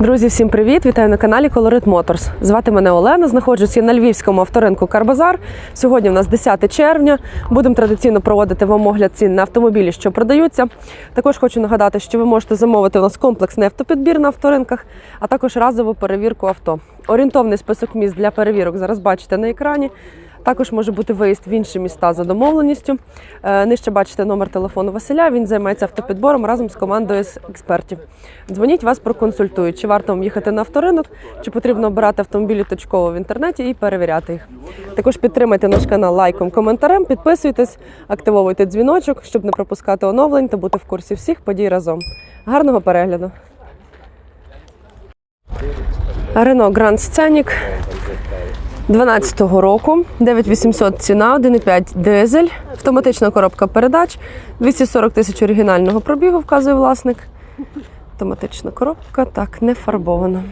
Друзі, всім привіт! Вітаю на каналі Colorit Motors. Звати мене Олена. Знаходжусь я на львівському авторинку Карбазар. Сьогодні в нас 10 червня. Будемо традиційно проводити вам огляд цін на автомобілі, що продаються. Також хочу нагадати, що ви можете замовити у нас комплексний автопідбір на авторинках, а також разову перевірку авто. Орієнтовний список міст для перевірок зараз бачите на екрані. Також може бути виїзд в інші міста за домовленістю. Е, Нижче бачите номер телефону Василя. Він займається автопідбором разом з командою з експертів. Дзвоніть вас проконсультують, чи варто вам їхати на авторинок, чи потрібно обирати автомобілі точково в інтернеті і перевіряти їх. Також підтримайте наш канал лайком, коментарем, підписуйтесь, активовуйте дзвіночок, щоб не пропускати оновлень та бути в курсі всіх подій разом. Гарного перегляду! Рено Grand Scenic 12-го року, 9800 ціна, 1,5 дизель, автоматична коробка передач, 240 тисяч оригінального пробігу, вказує власник. Автоматична коробка, так, не фарбована.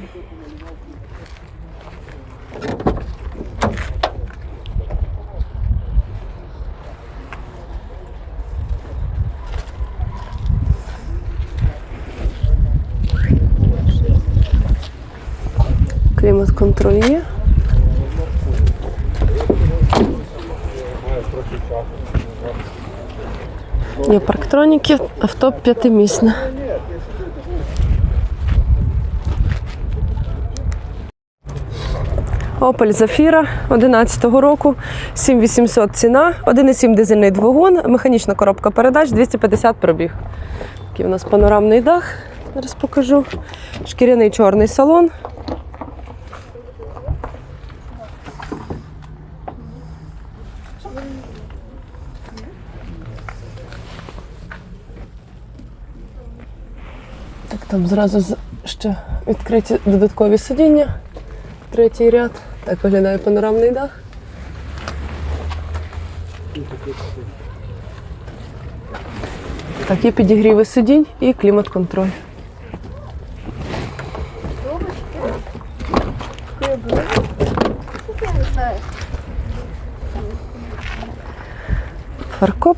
Клімат контроль є. Є парктроніки, авто п'ятимісне. Opel Zafira 11-го року, 7800 ціна, 1,7 дизельний двигун, механічна коробка передач, 250 пробіг. Такий у нас панорамний дах. Зараз покажу. Шкіряний чорний салон. Там зразу ще відкриті додаткові сидіння. Третій ряд. Так виглядає панорамний дах. Так, є підігріви сидінь і клімат-контроль. Фаркоп.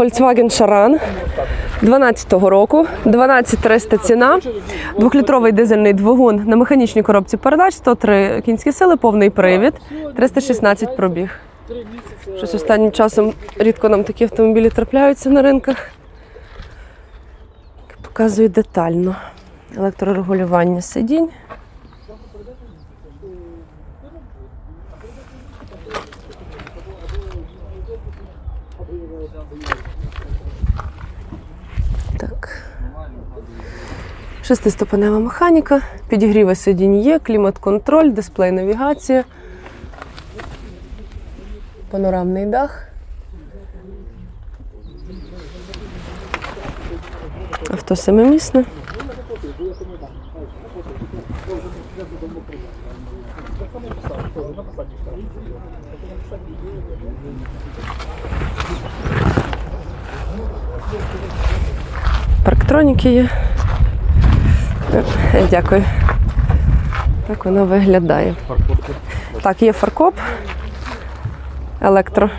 Volkswagen Charan 12-го року, 12300 ціна, двохлітровий дизельний двигун на механічній коробці передач, 103 кінські сили, повний привід, 316 пробіг. Щось останнім часом рідко нам такі автомобілі трапляються на ринках. Показую детально. Електрорегулювання сидінь. Так. Шестиступенева механіка, підігріви сидінь є, клімат-контроль, дисплей навігація, панорамний дах. Авто семимісне. Парктроніки є. Е, Дякую. Так воно виглядає. Так, є фаркоп. Електро.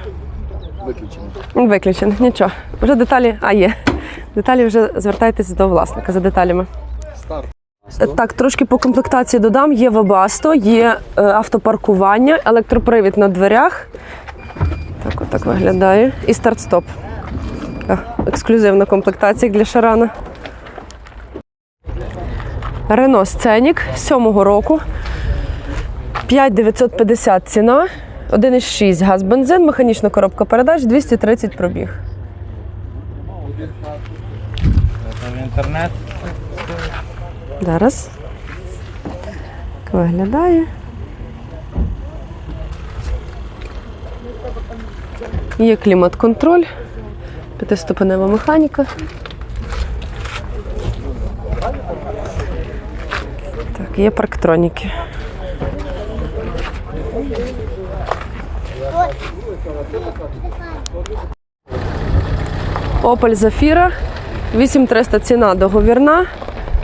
Виключено. Виключений. Нічого. Вже деталі. А, є. Деталі вже звертайтесь до власника за деталями. Старт. Е, Так, трошки по комплектації додам. Є Webasto, є е, автопаркування, електропривід на дверях. Так, отак виглядає. І старт-стоп. Така Ексклюзивна комплектація для Шарана. Рено Сценік 7-го року. 5950 ціна. 1,6 газ бензин, механічна коробка передач, 230 пробіг. Інтернет. Зараз. Так виглядає. Є клімат-контроль, п'ятиступенева механіка. Так, є парктроніки. Opel Zafira 8300 ціна договірна.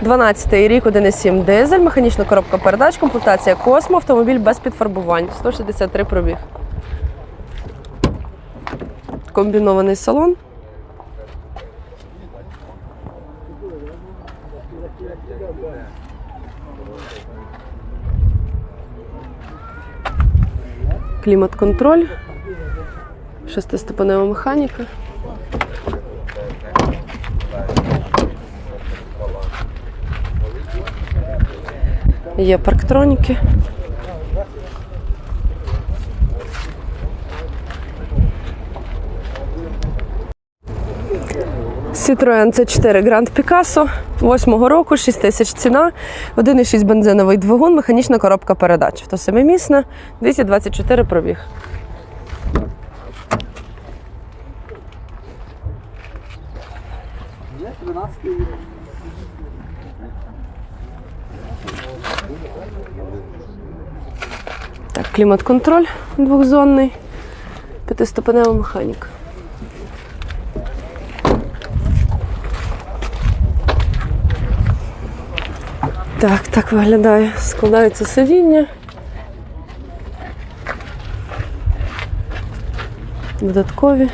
12 рік, 1,7 дизель, механічна коробка передач, комплектація Космо, автомобіль без підфарбувань, 163 пробіг. Комбінований салон. Клімат-контроль. Шестиступенева механіка. Є парктроніки. Citroen C4 Grand Picasso 8 року, 6 тисяч ціна, 1,6 бензиновий двигун, механічна коробка передач. То семимісна, 224 пробіг. Так, клімат-контроль двохзонний, п'ятиступенева механіка. Так, так виглядає. Складаються сидіння. Додаткові.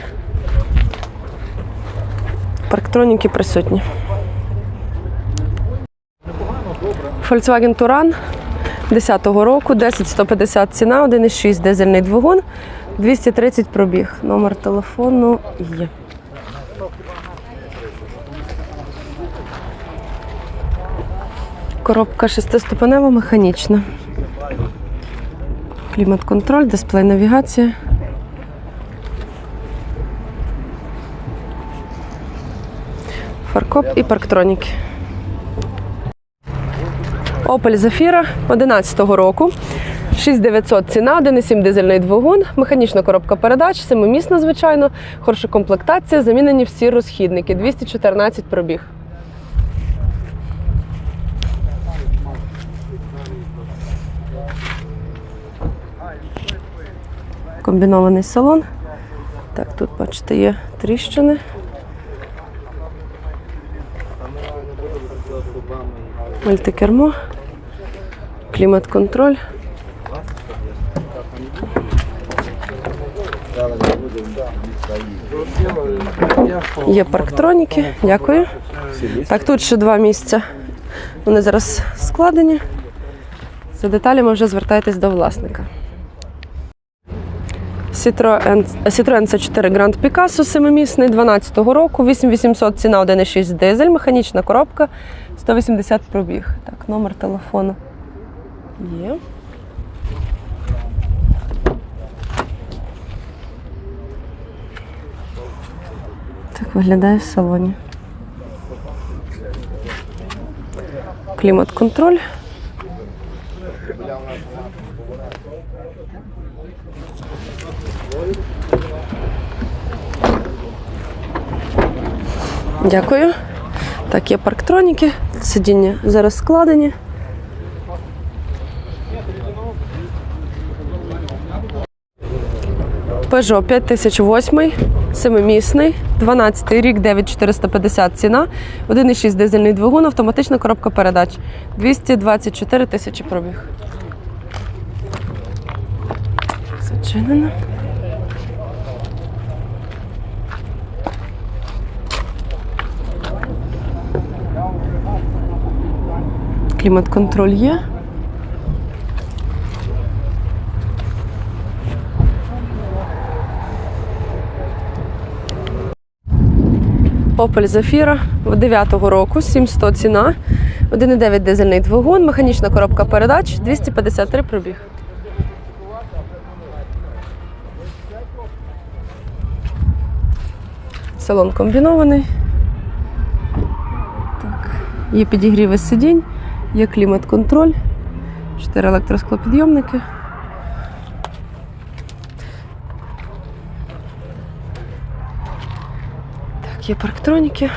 Парктроніки присутні. Volkswagen Touran 10-го року, 10150 ціна, 1,6 дизельний двигун, 230 пробіг. Номер телефону є. Коробка шестиступенева механічна. Клімат-контроль, дисплей навігація. Фаркоп і парктроніки. Opel Zafira 11-го року. 6900 ціна, 1,7 дизельний двигун, механічна коробка передач, семимісна, звичайно, хороша комплектація, замінені всі розхідники, 214 пробіг. Комбінований салон. Так, тут, бачите, є тріщини. Мультикермо, клімат-контроль. Є парктроніки, дякую. Так, тут ще два місця. Вони зараз складені. За деталями вже звертайтесь до власника. Citroen, Citroen C4 Grand Picasso 7-місний 12-го року, 8800 ціна 1,6 дизель, механічна коробка, 180 пробіг. Так, номер телефону є. Так виглядає в салоні. Клімат-контроль. Дякую. Так, є парктроніки, сидіння зараз складені. Peugeot 5008, семимісний, 12 рік, 9450 ціна, 1,6 дизельний двигун, автоматична коробка передач, 224 тисячі пробіг. Зачинено. Клімат-контроль є. Opel Zafira 9-го року, 700 ціна, 1,9 дизельний двигун, механічна коробка передач, 253 пробіг. Салон комбінований. Так. Є підігріви сидінь, є клімат-контроль, 4 електросклопідйомники. Так, є парктроніки.